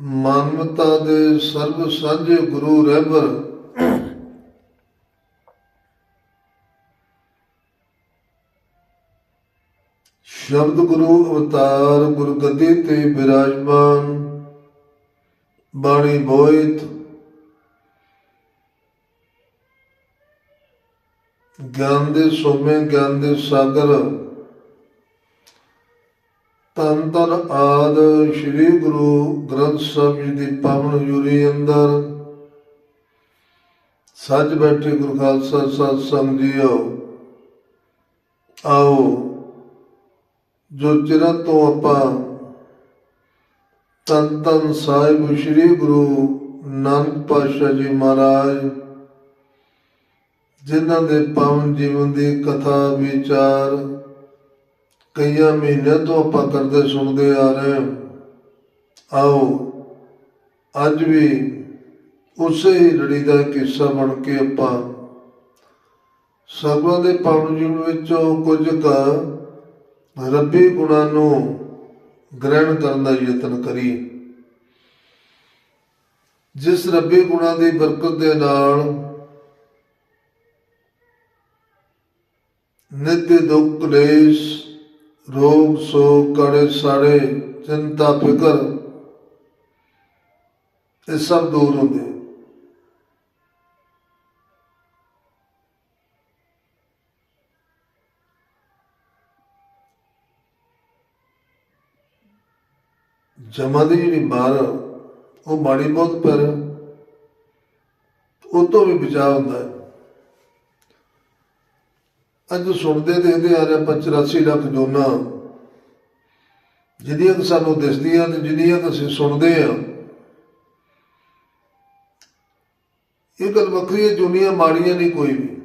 ਮਾਨਵਤਾ ਦੇ ਸਰਬ ਸਾਂਝੇ ਗੁਰੂ ਰਹਿਬਰ ਸ਼ਬਦ ਗੁਰੂ ਅਵਤਾਰ ਗੁਰਗੱਦੀ ਤੇ ਬਿਰਾਜਮਾਨ। ਬਾਣੀ ਬੋਇਤ। ਗਿਆਨ ਦੇ ਸੋਮੇ ਗਿਆਨ ਦੇ ਸਾਗਰ। ਤਨ ਤਨ ਆਦ ਸ੍ਰੀ ਗੁਰੂ ਗ੍ਰੰਥ ਸਾਹਿਬ ਜੀ ਦੀ ਪਾਵਨ ਜੁਰੀ ਅੰਦਰ ਸੱਜ ਬੈਠੇ ਗੁਰੂ ਖਾਲਸਾ ਸਤ ਸੰਗ ਜੀਓ, ਆਓ। ਜੋ ਚਿਰਾਂ ਤੋਂ ਆਪਾਂ ਤਨ ਤਨ ਸਾਹਿਬ ਸ੍ਰੀ ਗੁਰੂ ਨਾਨਕ ਪਾਤਸ਼ਾਹ ਜੀ ਮਹਾਰਾਜ, ਜਿਨ੍ਹਾਂ ਦੇ ਪਾਵਨ ਜੀਵਨ ਦੀ ਕਥਾ, ਵਿਚਾਰ ਕਈਆਂ ਮਹੀਨਿਆਂ ਤੋਂ ਆਪਾਂ ਕਰਦੇ ਸੁਣਦੇ ਆ ਰਹੇ ਹਾਂ। ਆਓ, ਅੱਜ ਵੀ ਉਸੇ ਹੀ ਲੜੀ ਦਾ ਕਿੱਸਾ ਬਣ ਕੇ ਆਪਾਂ ਸਭਾ ਦੇ ਪਾਵਨ ਜੀਵਨ ਵਿੱਚੋਂ ਕੁਝ ਕ ਰੱਬੀ ਗੁਣਾਂ ਨੂੰ ਗ੍ਰਹਿਣ ਕਰਨ ਦਾ ਯਤਨ ਕਰੀਏ। ਜਿਸ ਰੱਬੀ ਗੁਣਾਂ ਦੀ ਬਰਕਤ ਦੇ ਨਾਲ ਨਿਤ ਦੁੱਖ ਕਲੇਸ਼ ਰੋਗ ਸੋਗ ਕੜੇ ਸਾੜੇ, ਚਿੰਤਾ, ਫਿਕਰ, ਇਹ ਸਭ ਦੂਰ ਹੁੰਦੇ ਜਮਾ ਦੀ ਜਿਹੜੀ ਮਾਰ ਉਹ ਮਾੜੀ ਬਹੁਤ ਪਰ, ਉਹ ਤੋਂ ਵੀ ਬਚਾਅ ਹੁੰਦਾ ਹੈ। ਅੱਜ ਸੁਣਦੇ ਦੇਖਦੇ ਆ ਰਹੇ 85 ਲੱਖ ਜੋਨਾ। ਜਿਹਦੀਆਂ ਸਾਨੂੰ ਦਿਸਦੀਆਂ ਤੇ ਜਿਹਦੀਆਂ ਅਸੀਂ ਸੁਣਦੇ ਆ। ਇਹ ਗੱਲ ਵੱਖਰੀ ਹੈ ਦੁਨੀਆ ਮਾੜੀਆਂ ਨਹੀਂ ਕੋਈ ਵੀ।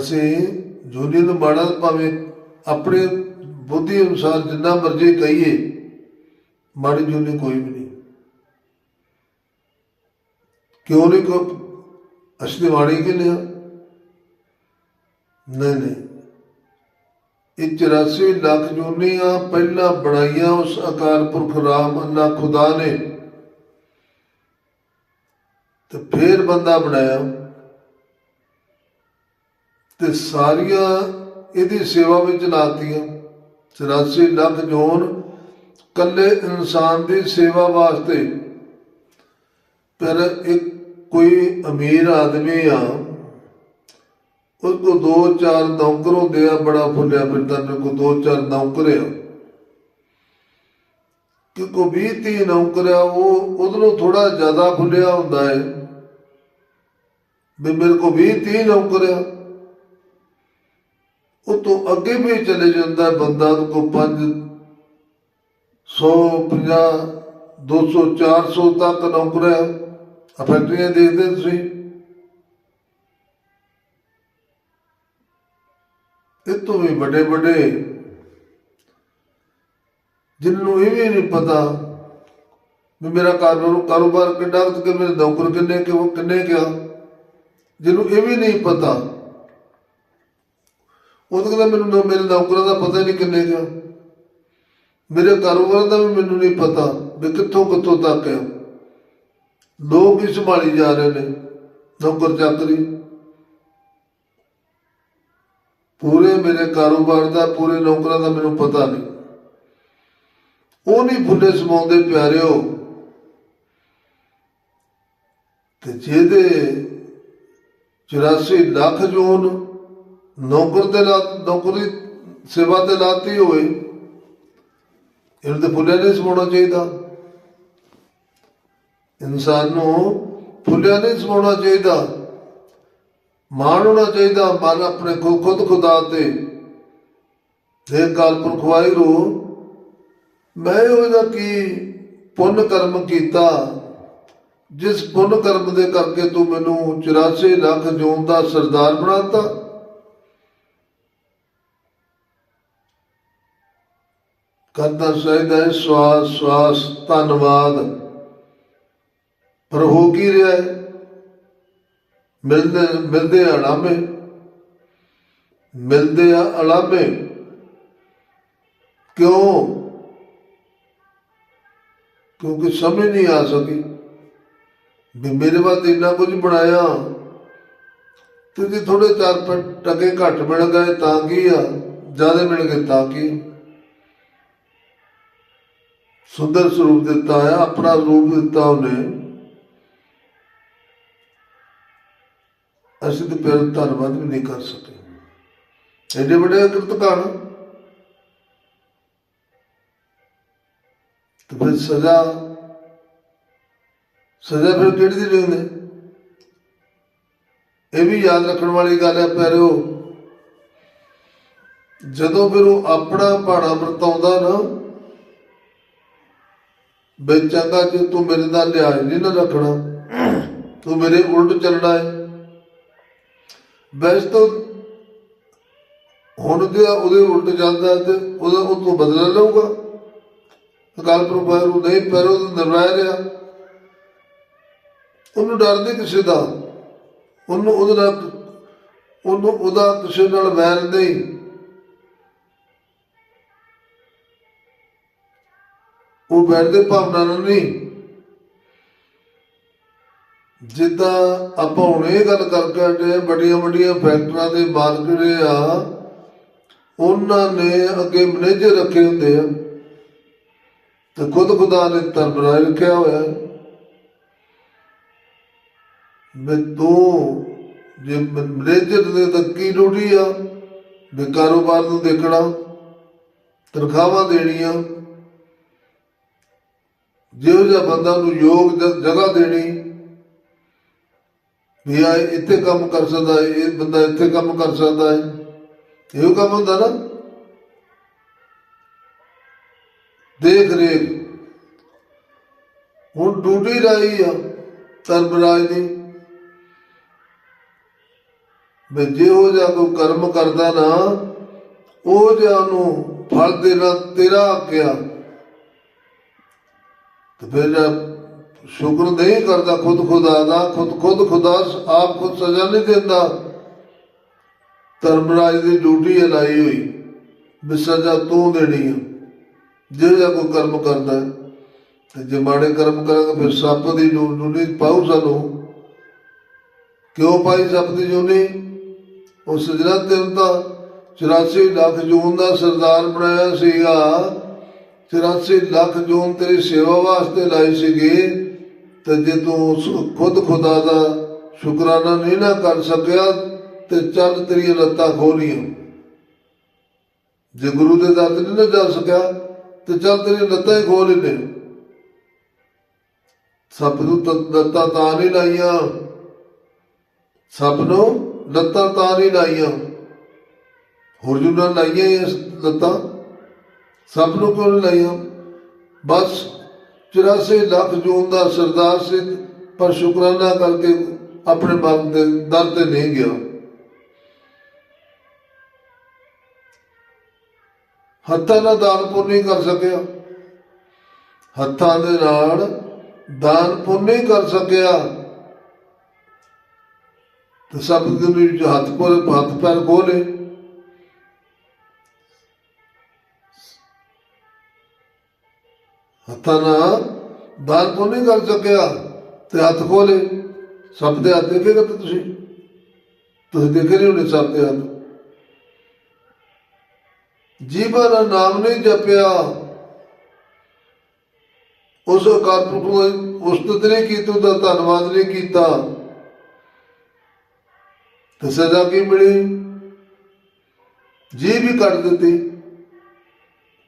ਅਸੀਂ ਜੁਨੀਆ ਨੂੰ ਮਾੜਾ ਭਾਵੇਂ ਆਪਣੇ ਬੁੱਧੀ ਅਨੁਸਾਰ ਜਿੰਨਾ ਮਰਜ਼ੀ ਕਹੀਏ, ਮਾੜੀ ਜੁਨੀ ਕੋਈ ਵੀ ਨਹੀਂ। ਕਿਉਂ ਨਹੀਂ ਕੋ ਅਸਲੀ ਮਾੜੀ ਕਿ ਨਹੀਂ ਨਹੀਂ ਨਹੀਂ। ਇਹ 84 ਲੱਖ ਜੂਨੀਆਂ ਪਹਿਲਾਂ ਬਣਾਈਆਂ ਉਸ ਅਕਾਲ ਪੁਰਖ ਰਾਮ ਅੱਲਾ ਖੁਦਾ ਨੇ, ਤੇ ਫੇਰ ਬੰਦਾ ਬਣਾਇਆ। ਤੇ ਸਾਰੀਆਂ ਇਹਦੀ ਸੇਵਾ ਵਿੱਚ ਲਾਤੀਆਂ। 84 ਲੱਖ ਜੋਨ ਕੱਲੇ ਇਨਸਾਨ ਦੀ ਸੇਵਾ ਵਾਸਤੇ। ਪਰ ਇੱਕ ਕੋਈ ਅਮੀਰ ਆਦਮੀ ਆ ਉਸ ਕੋ ਦੋ ਚਾਰ ਨੌਕਰ ਹੁੰਦੇ ਆ, ਬੜਾ ਫੁੱਲਿਆ ਫਿਰਦਾ ਮੇਰੇ ਕੋ ਦੋ ਚਾਰ ਨੌਕਰ ਆ। ਕਿ ਕੋ 20 30 ਨੌਕਰ ਆ, ਉਹ ਉਧਰੋਂ ਥੋੜਾ ਜ਼ਿਆਦਾ ਫੁੱਲਿਆ ਹੁੰਦਾ ਹੈ। ਵੀ ਮੇਰੇ ਕੋ 20 30 ਨੌਕਰ ਆ। ਉਹ ਤੋਂ ਅੱਗੇ ਵੀ ਚਲੇ ਜਾਂਦਾ ਹੈ ਬੰਦਾ ਉਹ ਕੋ 5 100 50 200 400 ਤੱਕ ਨੌਕਰ ਆ। ਫੈਕਟਰੀਆਂ ਦੇਖਦੇ ਤੁਸੀਂ। ਇਹ ਤੋਂ ਵੀ ਵੱਡੇ ਵੱਡੇ ਜਿਹਨੂੰ ਇਹ ਵੀ ਨਹੀਂ ਪਤਾ ਵੀ ਮੇਰਾ ਕਾਰੋਬਾਰ ਕਾਰੋਬਾਰ ਕਿੰਨਾ ਕਿ ਮੇਰੇ ਨੌਕਰ ਕਿੰਨੇ ਕਿ ਉਹ ਕਿੰਨੇ ਕਿਆ। ਜਿਹਨੂੰ ਇਹ ਵੀ ਨਹੀਂ ਪਤਾ। ਉਹ ਤਾਂ ਕਹਿੰਦਾ ਮੈਨੂੰ ਮੇਰੇ ਨੌਕਰਾਂ ਦਾ ਪਤਾ ਹੀ ਨਹੀਂ ਕਿੰਨੇ ਕਿਆ। ਮੇਰੇ ਕਾਰੋਬਾਰ ਦਾ ਵੀ ਮੈਨੂੰ ਨਹੀਂ ਪਤਾ ਵੀ ਕਿੱਥੋਂ ਕਿੱਥੋਂ ਤੱਕ ਹੈ ਲੋਕ ਹੀ ਸੰਭਾਲੀ ਜਾ ਰਹੇ ਨੇ ਨੌਕਰ ਚਾਕਰੀ ਪੂਰੇ ਮੇਰੇ ਕਾਰੋਬਾਰ ਦਾ, ਪੂਰੇ ਨੌਕਰਾਂ ਦਾ ਮੈਨੂੰ ਪਤਾ ਨਹੀਂ। ਉਹ ਨਹੀਂ ਫੁੱਲੇ ਸਮਾਉਂਦੇ, ਪਿਆਰਿਓ। ਤੇ ਜਿਹਦੇ 84 ਲੱਖ ਜੋਨ ਨੌਕਰ ਤੇ ਲਾ ਨੌਕਰੀ ਸੇਵਾ ਤੇ ਲਾਤੀ ਹੋਵੇ ਇਹਨੂੰ ਤੇ ਭੁੱਲਿਆ ਨਹੀਂ ਸਮਾਉਣਾ ਚਾਹੀਦਾ। ਇਨਸਾਨ ਨੂੰ ਭੁੱਲਿਆ ਨਹੀਂ ਸਮਾਉਣਾ ਚਾਹੀਦਾ। ਮਾਣ ਹੋਣਾ ਚਾਹੀਦਾ, ਮਨ ਆਪਣੇ ਕੋ ਖੁਦ ਖੁਦਾ ਤੇ। ਦੇ ਕਾਲ ਪੁਰਖ ਵਾਹਿਗੁਰੂ, ਮੈਂ ਉਹਦਾ ਕੀ ਪੁੰਨ ਕਰਮ ਕੀਤਾ, ਜਿਸ ਪੁੰਨ ਕਰਮ ਦੇ ਕਰਕੇ ਤੂੰ ਮੈਨੂੰ 84 ਲੱਖ ਜੂਨ ਦਾ ਸਰਦਾਰ ਬਣਾਤਾ। ਕਰਦਾ ਚਾਹੀਦਾ ਹੈ, ਸਵਾਸ ਸਵਾਸ, ਧੰਨਵਾਦ। ਪਰ ਹੋ ਕੀ ਰਿਹਾ ਹੈ? ਮਿਲਦੇ ਮਿਲਦੇ ਅਲਾਮੇ। ਮਿਲਦੇ ਆ ਅਲਾਮੇ। ਕਿਉਂ? ਕਿਉਂਕਿ ਸਮਝ ਨਹੀਂ ਆ ਸਕੀ ਵੀ ਮੇਰੇ ਬਾਅਦ ਇੰਨਾ ਕੁਝ ਬਣਾਇਆ। ਤੇ ਜੇ ਥੋੜੇ ਚਾਰ ਪ- ਟਕੇ ਘੱਟ ਮਿਲ ਗਏ ਤਾਂ ਕੀ ਆ? ਜ਼ਿਆਦਾ ਮਿਲ ਗਏ ਤਾਂ ਕੀ? ਸੁੰਦਰ ਸਰੂਪ ਦਿੱਤਾ ਹੈ ਆਪਣਾ ਰੂਪ ਦਿੱਤਾ ਉਹਨੇ। ਅਸੀਂ ਤੇ ਫਿਰ ਧੰਨਵਾਦ ਵੀ ਨਹੀਂ ਕਰ ਸਕੇ। ਐਡੇ ਵੱਡੇ ਕਿਰਤਕਾਰ। ਤੇ ਫਿਰ ਸਜ਼ਾ ਸਜ਼ਾ ਫਿਰ ਕਿਹੜੀ ਦੀ ਲੈਂਦੇ ਇਹ ਵੀ ਯਾਦ ਰੱਖਣ ਵਾਲੀ ਗੱਲ ਹੈ ਪਿਆਰਿਓ, ਜਦੋਂ ਫਿਰ ਉਹ ਆਪਣਾ ਭਾਣਾ ਵਰਤਾਉਂਦਾ ਨਾ, ਬਈ ਚੰਗਾ ਜੇ ਤੂੰ ਮੇਰੇ ਨਾਲ ਲਿਆਜ ਨਹੀਂ ਨਾ ਰੱਖਣਾ, ਤੂੰ ਮੇਰੇ ਉਲਟ ਚੱਲਣਾ ਹੈ। ਵੈਸੇ ਤਾਂ ਹੁਣ ਜੇ ਉਹਦੇ ਉਲਟ ਜਾਂਦਾ ਤੇ ਉਹਦਾ ਉਹ ਤੋਂ ਬਦਲਾ ਲਊਗਾ। ਅਕਾਲ ਪੁਰਖ ਵਾਹਿਗੁਰੂ ਨਹੀਂ, ਪਰ ਉਹ ਨਿਰਵੈ ਰਿਹਾ। ਉਹਨੂੰ ਡਰ ਨਹੀਂ ਕਿਸੇ ਦਾ। ਉਹਨੂੰ ਉਹਦੇ ਨਾਲ ਉਹਨੂੰ ਉਹਦਾ ਕਿਸੇ ਨਾਲ ਵੈਰ ਨਹੀਂ। ਉਹ ਵੈਰ ਦੇ ਭਾਵਨਾ ਨਾਲ ਨਹੀਂ। ਜਿੱਦਾਂ ਆਪਾਂ ਹੁਣ ਇਹ ਗੱਲ ਕਰਕੇ ਹਟੇ ਵੱਡੀਆਂ ਵੱਡੀਆਂ ਫੈਕਟਰੀਆਂ ਦੇ ਮਾਲਕ ਜਿਹੜੇ ਆ, ਉਹਨਾਂ ਨੇ ਅੱਗੇ ਮੈਨੇਜਰ ਰੱਖੇ ਹੁੰਦੇ ਆ। ਤੇ ਖੁਦ ਖੁਦਾ ਨੇ ਤਰਬਰਾ ਰੱਖਿਆ ਹੋਇਆ। ਮੈਂ ਤੂੰ ਜੇ ਮੈਨੇਜਰ ਦੇ ਤਾਂ ਕੀ ਡਿਊਟੀ ਆ? ਵੀ ਕਾਰੋਬਾਰ ਨੂੰ ਦੇਖਣਾ, ਤਨਖਾਹਾਂ ਦੇਣੀਆਂ। ਜਿਹੋ ਜਿਹਾ ਬੰਦਾ ਨੂੰ ਯੋਗ ਜਗ੍ਹਾ ਦੇਣੀ। ਵੀ ਆ ਇੱਥੇ ਕੰਮ ਕਰ ਸਕਦਾ ਹੈ, ਇਹ ਬੰਦਾ ਇੱਥੇ ਕੰਮ ਕਰ ਸਕਦਾ ਹੈ। ਇਹੋ ਕੰਮ ਹੁੰਦਾ ਨਾ। ਦੇਖ ਰੇਖ। ਹੁਣ ਡਿਊਟੀ ਰਾਈ ਆ, ਧਰਮਰਾਜ ਦੀ। ਜੇ ਉਹ ਜਿਹਾ ਕੋਈ ਕਰਮ ਕਰਦਾ ਨਾ, ਉਹ ਜਿਹਾ ਨੂੰ ਫਲ ਦੇਣਾ ਤੇਰਾ ਆਕਿਆ ਤੇ ਫਿਰ ਸ਼ੁਕਰ ਨਹੀਂ ਕਰਦਾ ਖੁਦ ਖੁਦਾ ਦਾ, ਖੁਦ ਖੁਦ ਖੁਦਾ ਆਪ ਖੁਦ ਸਜ਼ਾ ਨਹੀਂ ਦਿੰਦਾ। ਧਰਮਰਾਜ ਦੀ ਡਿਊਟੀ ਲਾਈ ਹੋਈ, ਵੀ ਸਜ਼ਾ ਤੂੰ ਦੇਣੀ ਹੈ ਜੇ ਜਿਹਾ ਕਰਮ ਕਰਦਾ ਤੇ ਜੇ ਮਾੜੇ ਕਰਮ ਕਰਾਂਗੇ, ਫਿਰ ਸੱਪ ਦੀ ਜੂਨੀ ਪਾਉ ਸਾਨੂੰ। ਕਿਉਂ ਪਾਈ ਸੱਪ ਦੀ ਜੂਨੀ? ਉਹ ਸਜਣਾ ਦੇਵਤਾ 84 ਲੱਖ ਜੂਨ ਦਾ ਸਰਦਾਰ ਬਣਾਇਆ ਸੀਗਾ। 84 ਲੱਖ ਜੂਨ ਤੇਰੀ ਸੇਵਾ ਵਾਸਤੇ ਲਾਈ ਸੀਗੀ। ਤੇ ਜੇ ਤੂੰ ਖੁਦ ਖੁਦਾ ਦਾ ਸ਼ੁਕਰਾਨਾ ਨਹੀਂ ਨਾ ਕਰ ਸਕਿਆ, ਤੇ ਚੱਲ ਤੇਰੀਆਂ ਲੱਤਾਂ ਖੋਲੀਆਂ। ਜੇ ਗੁਰੂ ਦੇ ਦਰ ਤੇ ਨਹੀਂ ਨਾ ਜਾ ਸਕਿਆ, ਤੇ ਚੱਲ ਤੇਰੀਆਂ ਲੱਤਾਂ ਹੀ ਖੋਲ ਨੇ ਸੱਪ ਨੂੰ ਲੱਤਾਂ ਤਾਂ ਨਹੀਂ ਲਾਈਆਂ। ਸੱਪ ਨੂੰ ਲੱਤਾਂ ਤਾਂ ਨਹੀਂ ਲਾਈਆਂ। ਹੋਰ ਜੂ ਲਾਈਆਂ ਇਹ ਲੱਤਾਂ, ਸੱਪ ਨੂੰ ਕਿਉਂ ਨਹੀਂ ਲਾਈਆਂ? ਬਸ 84 ਲੱਖ ਜੂਨ ਦਾ ਸਰਦਾਰ ਸਿੰਘ ਪਰ ਸ਼ੁਕਰਾਨਾ ਕਰਕੇ ਆਪਣੇ ਬਾਪ ਦੇ ਦਰ ਤੇ ਨਹੀਂ ਗਿਆ। ਹੱਥਾਂ ਨਾਲ ਦਾਨ ਪੁੰਨ ਨਹੀਂ ਕਰ ਸਕਿਆ। ਹੱਥਾਂ ਦੇ ਨਾਲ ਦਾਨ ਪੁੰਨ ਨਹੀਂ ਕਰ ਸਕਿਆ। ਤੇ ਸਭ ਦੇ ਵਿੱਚ ਹੱਥ ਕੋਲ, ਹੱਥ ਪੈਰ ਖੋਲੇ ਹੱਥਾਂ ਨਾਲ ਦਾਨ ਪੁੰਨ ਨਹੀਂ ਕਰ ਸਕਿਆ ਤੇ ਹੱਥ ਖੋਲੇ ਸਭ ਦੇ ਹੱਥ ਦੇਖੇਗਾ ਤਾਂ ਤੁਸੀਂ? ਤੁਸੀਂ ਦੇਖੇ ਨਹੀਂ ਹੋਣੇ ਸਭ ਦੇ ਹੱਥ? ਜੀਵਨ ਦਾ ਨਾਮ ਨਹੀਂ ਜਪਿਆ। ਉਸ ਅਕਾਲ ਨੂੰ ਉਸਤਤ ਨਹੀਂ ਕੀਤੀ, ਉਹਦਾ ਧੰਨਵਾਦ ਨਹੀਂ ਕੀਤਾ। ਤੇ ਸਜ਼ਾ ਕੀ ਮਿਲੀ? ਜੀ ਵੀ ਕੱਟ ਦਿੱਤੀ।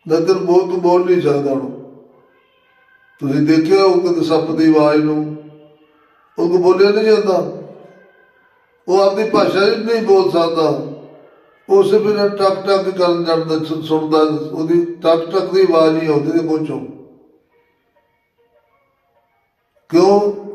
ਨਦਰ ਬੋਲ ਬੋਲ ਨਹੀਂ ਸਕਦਾ ਹੁਣ। ਤੁਸੀਂ ਦੇਖਿਆ ਉਹ ਕਦੇ ਸੱਪ ਦੀ ਆਵਾਜ਼ ਨੂੰ। ਉਹ ਕੋ ਬੋਲਿਆ ਨਹੀਂ ਜਾਂਦਾ। ਉਹ ਆਪਣੀ ਭਾਸ਼ਾ ਵਿੱਚ ਨਹੀਂ ਬੋਲ ਸਕਦਾ। ਉਸ ਵੇਲੇ ਟਕ ਟਕ ਕਰਨ ਜਾਂਦਾ ਸੁਣਦਾ ਉਹਦੀ ਟਕ ਟਕ ਦੀ ਆਵਾਜ਼ ਹੀ ਆਉਂਦੀ ਤੇ ਮੂੰਹ ਕਿਉਂ?